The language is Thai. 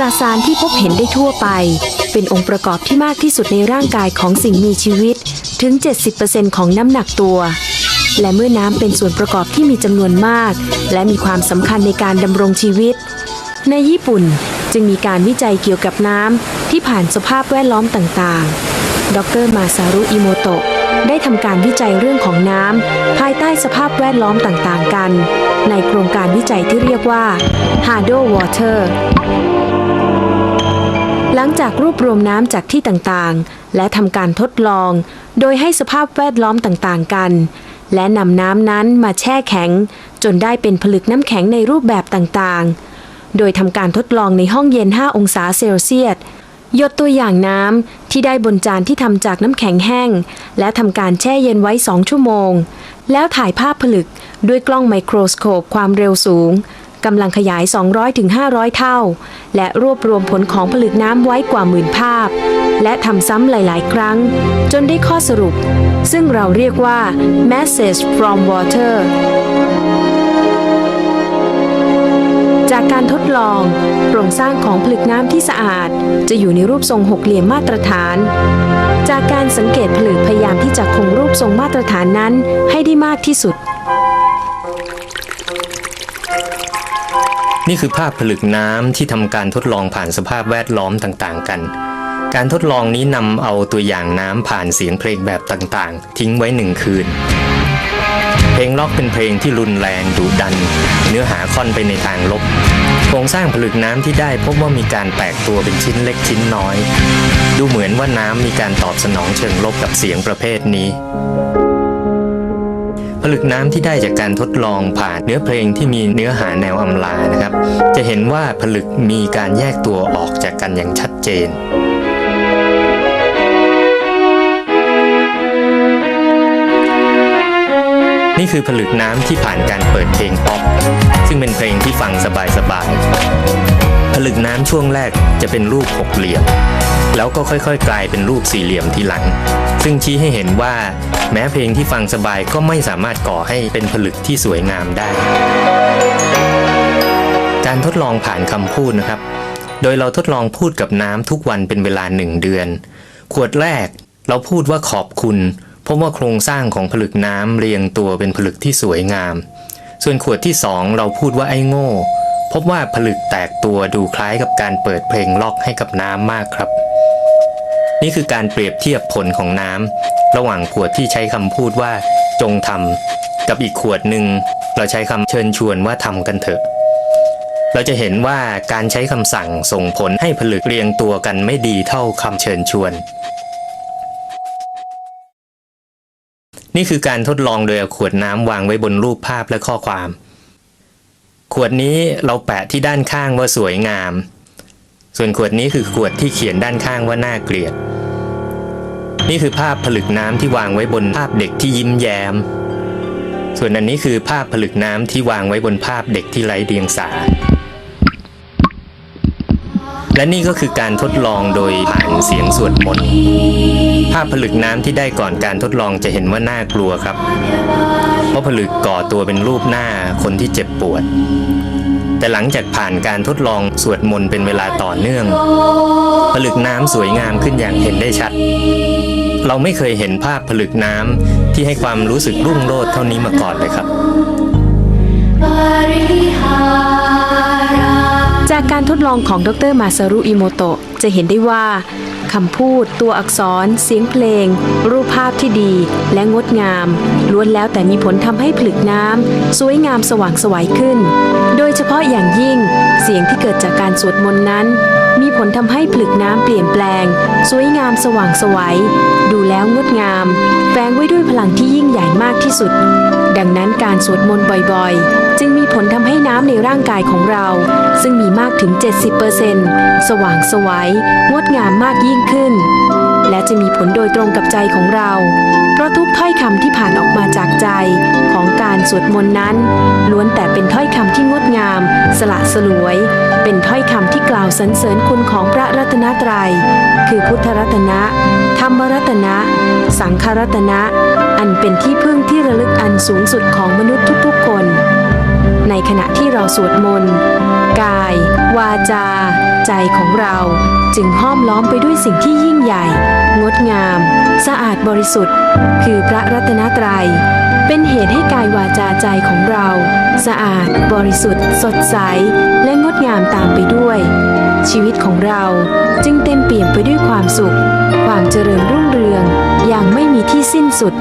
สสารที่พบเห็นได้ทั่วไป เป็นองค์ประกอบที่มากที่สุดในร่างกายของสิ่งมีชีวิตถึง 70%ของน้ำหนักตัว และเมื่อน้ำเป็นส่วนประกอบที่มีจำนวนมาก และมีความสำคัญในการดำรงชีวิต ในญี่ปุ่นจึงมีการวิจัยเกี่ยวกับน้ำที่ผ่านสภาพแวดล้อมต่างๆ ดรมาซารุอิโมโตะได้ทำการวิจัยเรื่องของน้ำภายใต้สภาพแวดล้อมต่างๆกัน ในโครงการวิจัยที่เรียกว่า Hado Water หลังจากรวบรวมน้ำจากที่ต่างๆ และทำการทดลอง โดยให้สภาพแวดล้อมต่างๆกัน และนำน้ำนั้นมาแช่แข็ง จนได้เป็นผลึกน้ำแข็งในรูปแบบต่างๆ โดยทำการทดลองในห้องเย็น 5 องศาเซลเซียสหยดตัวอย่างน้ำที่ได้บนจานที่ทำจากน้ำแข็งแห้ง และทำการแช่เย็นไว้ 2 ชั่วโมง แล้วถ่ายภาพผลึกด้วยกล้องไมโครสโคปความเร็วสูง กำลังขยาย 200-500 เท่า และรวบรวมผลของผลึกน้ำไว้กว่าหมื่นภาพ และทำซ้ำหลาย ๆ ครั้ง จนได้ข้อสรุป ซึ่งเราเรียกว่า message from water จากการทดลอง โครงสร้างของผลึกน้ำที่สะอาด จะอยู่ในรูปทรงหกเหลี่ยมมาตรฐาน จากการสังเกตผลึกพยายามที่จะคงรูปทรงมาตรฐานนั้นให้ได้มากที่สุด นี่คือภาพผลึกน้ำที่ทำการทดลองผ่านสภาพแวดล้อมต่างๆ กัน การทดลองนี้นำเอาตัวอย่างน้ำผ่านเสียงเพลงแบบต่างๆ ทิ้งไว้หนึ่งคืน เพลงล็อกเป็นเพลงที่รุนแรงดุดัน เนื้อหาค่อนไปในทางลบ โครงสร้างผลึกน้ำที่ได้พบว่ามีการแตกตัวเป็นชิ้นเล็กชิ้นน้อย ดูเหมือนว่าน้ำมีการตอบสนองเชิงลบกับเสียงประเภทนี้ ลึกน้ำที่ได้จากการทดลองผ่านเนื้อเพลงที่มีเนื้อหาแนวอำลานะครับ จะเห็นว่าผลึกมีการแยกตัวออกจากกันอย่างชัดเจนนี่คือผลึกน้ำที่ผ่านการเปิดเพลงป๊อป ซึ่งเป็นเพลงที่ฟังสบายๆ ลึกน้ำช่วงแรกจะเป็นรูปหกเหลี่ยม แล้วก็ค่อยๆ กลายเป็นรูปสี่เหลี่ยมทีหลัง ซึ่งชี้ให้เห็นว่า แม้เพลงที่ฟังสบายก็ไม่สามารถก่อให้เป็นผลึกที่สวยงามได้ การทดลองผ่านคำพูดนะครับ โดยเราทดลองพูดกับน้ำทุกวันเป็นเวลาหนึ่งเดือน ขวดแรกเราพูดว่าขอบคุณ เพราะว่าโครงสร้างของผลึกน้ำเรียงตัวเป็นผลึกที่สวยงาม ส่วนขวดที่สองเราพูดว่าไอ้โง่ พบว่าผลึกแตกตัวดูคล้ายกับการเปิดเพลงล็อกให้กับน้ำมากครับ นี่คือการเปรียบเทียบผลของน้ำระหว่างขวดที่ใช้คำพูดว่า จงทำกับอีกขวดหนึ่งเราใช้คำเชิญชวนว่าทำกันเถอะ เราจะเห็นว่าการใช้คำสั่งส่งผลให้ผลึกเรียงตัวกันไม่ดีเท่าคำเชิญชวน นี่คือการทดลองโดยเอาขวดน้ำวางไว้บนรูปภาพและข้อความ ขวดนี้เราแปะที่ด้านข้างว่าสวยงาม ส่วนขวดนี้คือขวดที่เขียนด้านข้างว่าน่าเกลียด นี่คือภาพผลึกน้ำที่วางไว้บนภาพเด็กที่ยิ้มแย้ม ส่วนอันนี้คือภาพผลึกน้ำที่วางไว้บนภาพเด็กที่ไร้เดียงสา และนี่ก็คือการทดลองโดยผ่านเสียงสวดมนต์ภาพผลึกน้ำที่ได้ก่อนการทดลองจะเห็นว่าน่ากลัวครับ เพราะผลึกก่อตัวเป็นรูปหน้าคนที่เจ็บปวด แต่หลังจากผ่านการทดลองสวดมนต์เป็นเวลาต่อเนื่อง ผลึกน้ำสวยงามขึ้นอย่างเห็นได้ชัด เราไม่เคยเห็นภาพผลึกน้ำที่ให้ความรู้สึกรุ่งโรจน์เท่านี้มาก่อนเลยครับ จากการทดลองของดรมาซารุอิโมโตะจะเห็นได้ว่าคำพูด ตัวอักษร เสียงเพลง รูปภาพที่ดี และงดงาม ล้วนแล้วแต่มีผลทำให้ผลึกน้ำสวยงามสว่างสวัยขึ้น โดยเฉพาะอย่างยิ่ง เสียงที่เกิดจากการสวดมนต์นั้นมีผลทำให้ผลึกน้ำเปลี่ยนแปลง สวยงามสว่างสวัย ดูแล้วงดงาม แฝงไว้ด้วยพลังที่ยิ่งใหญ่มากที่สุด ดังนั้นการสวดมนต์บ่อยๆ จึงมีผลทำให้น้ำในร่างกายของเรา ซึ่งมีมากถึง 70%สว่างสวัย งดงามมากยิ่งขึ้น และจะมีผลโดยตรงกับใจของเรา ราะทุกถ้อยคำที่ผ่านออกมาจากใจของการสวดมนต์นั้น ล้วนแต่เป็นถ้อยคำที่งดงาม สละสลวย เป็นถ้อยคำที่กล่าวสรรเสริญคุณของพระรัตนตรัย คือพุทธรัตนะ ธรรมรัตนะ สังฆรัตนะ อันเป็นที่พึ่งที่ระลึกอันสูงสุดของมนุษย์ทุกๆคน ในขณะที่เราสวดมนต์กาย วาจา ใจของเราจึงห้อมล้อมไปด้วยสิ่งที่ยิ่งใหญ่ งดงาม สะอาดบริสุทธิ์ คือพระรัตนตรัย เป็นเหตุให้กายวาจาใจของเรา สะอาด บริสุทธิ์ สดใส และงดงามตามไปด้วย ชีวิตของเราจึงเต็มเปี่ยมไปด้วยความสุข ความเจริญรุ่งเรืองอย่างไม่มีที่สิ้นสุด